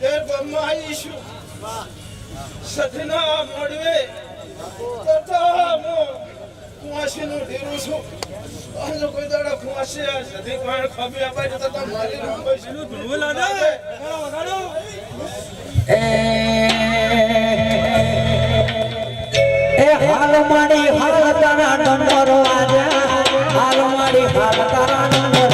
તેર ગામમાં આવીશું સધના મળવે તથા કુંવાસીનું છું આજે કોઈ દાડા કુંવાસી આ સધી પાસે ખબી અપાય તથા મારી રંભાઈનું ધૂળવું લાગે એ હાલ મારી હાલ તારા ડંડરો આજા મારી હાલ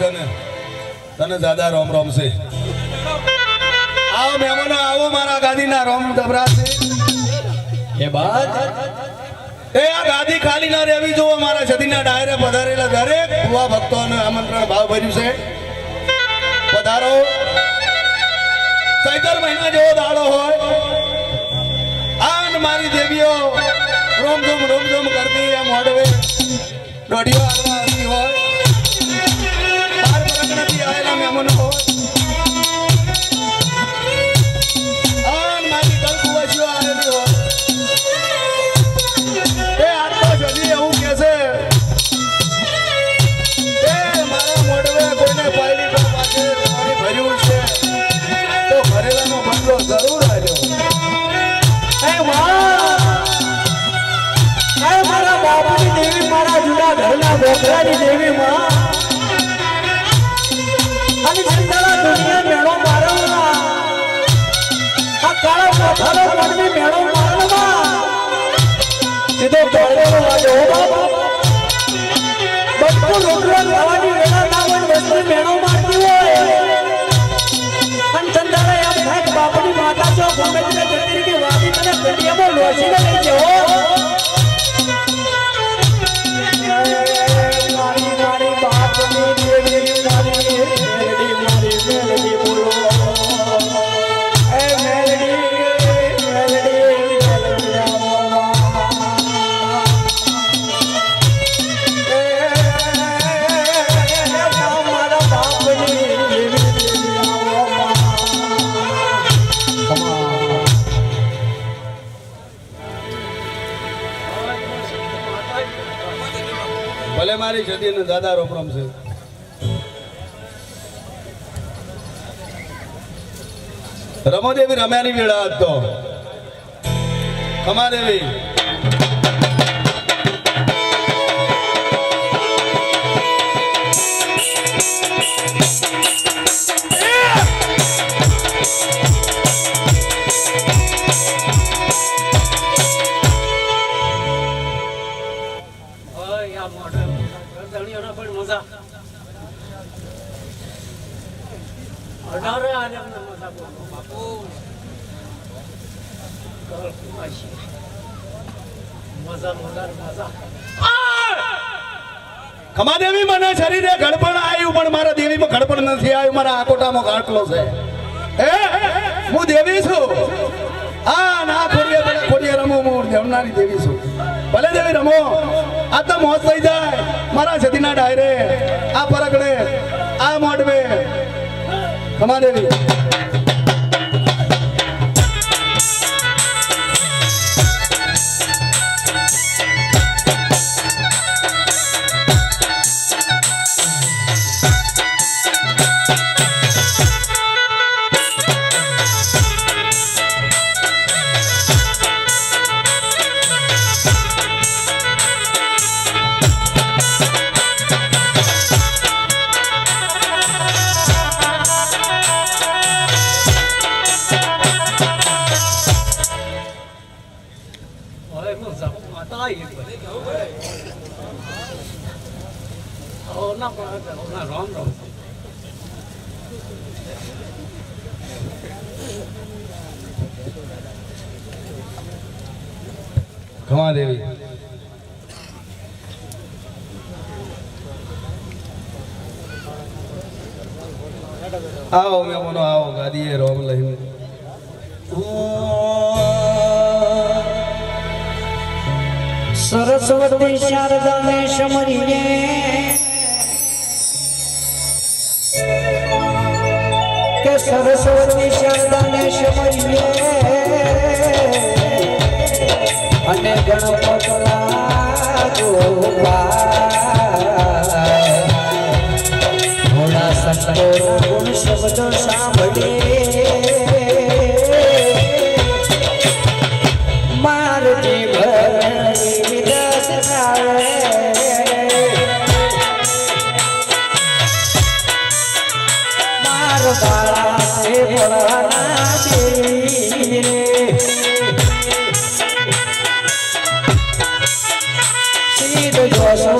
છે તને. તને દાદા રોમ રામ છે આવો મહેમાનો આવો મારા ગાદીના રોમ દબરાશે એ બાદ? એ આ ગાદી ખાલી ના રહેવી જોવો મારા સદીના ડાયરે પધારેલા દરેક ભુવા ભક્તોને આમંત્રણ ભાવ ભર્યું છે. પધારો. ચૈતર મહિના જેવો દાડો હોય. આન મારી દેવીઓ રોમ ધૂમ રોમ ધૂમ કરતી એમ હોડવે. દોઢીઓ આવતી હોય. એ આટલો જલ્દી એવું છે. એ મારા ભર્યું છે. તો ભરેલાનો બંગલો જરૂર આવ્યો! એ મારા બાપુની દેવી, મારા જુદા ઘરના બોકરાની દેવી માં અને દુનિયા મેળો મારવના આ કાળા મેળો મારવના સીધો પડેલો લાગે હો બાપ. બધું રોટલો ખાવાની વેળા માતા છો ગમે તેને કે વાદી તને પેટીએમાં લોસીને લઈ જવો મારી જતી ને દાદા રોમ રોમ છે. રમોદેવી રમ્યાની વેળા હતો ખમાદેવી ખમાદેવી મને શરીરે ગડપણ આવ્યું, પણ મારા દેવીમાં ગડપણ નથી આવ્યું, મારા આકોટામાં ગાંઠલો છે. હે, હું દેવી છું. આ ના ખોડીએ, ભલે ખોડીએ રમો, હું જમનારી દેવી છું. ભલે દેવી રમો, આ તો મોત થઈ જાય. મારા સતીના ડાયરે, આ પરગડે આ મોડવે ખમાદેવી ખમાદેવી આવો મેમોનો આવો ગાડીએ રોમ લઈને સરસ્વતી શારદાને સમરીએ. કે સરસ્વતી શારદાને સમરીએ. અને ગણપત લાગો સંતો ગુણ શબ્દ સાંભળીએ. સીધ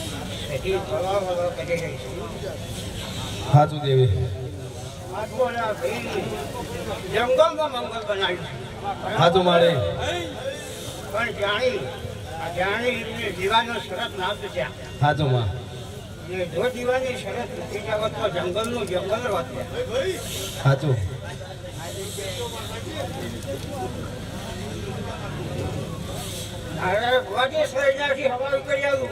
હાચું દેવી જંગલમાં મંગલ બનાવ્યું હાચું મારે. પણ જાણી જાણી જીવાનો શરત ના થયા હાચું માં. જો જીવાની શરત નથી જગત તો જંગલનું જંગલ વાત. વધે હાચું. અરે ભગવાનની સર્જનાથી હવાલું કરી આવું.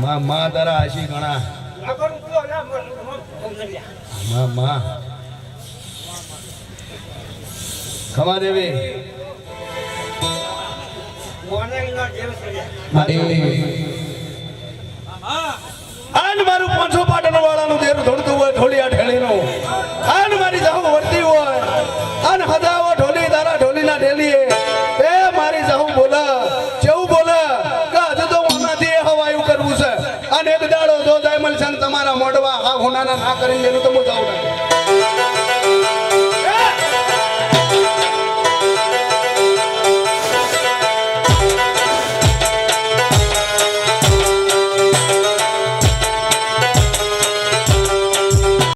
માં માં તારા આશી ઘણા. માં માં. ખમા દેવી મારું પાંચસો પાટણ વાળાનું ના કરીને એનું તો હું જાઉં ના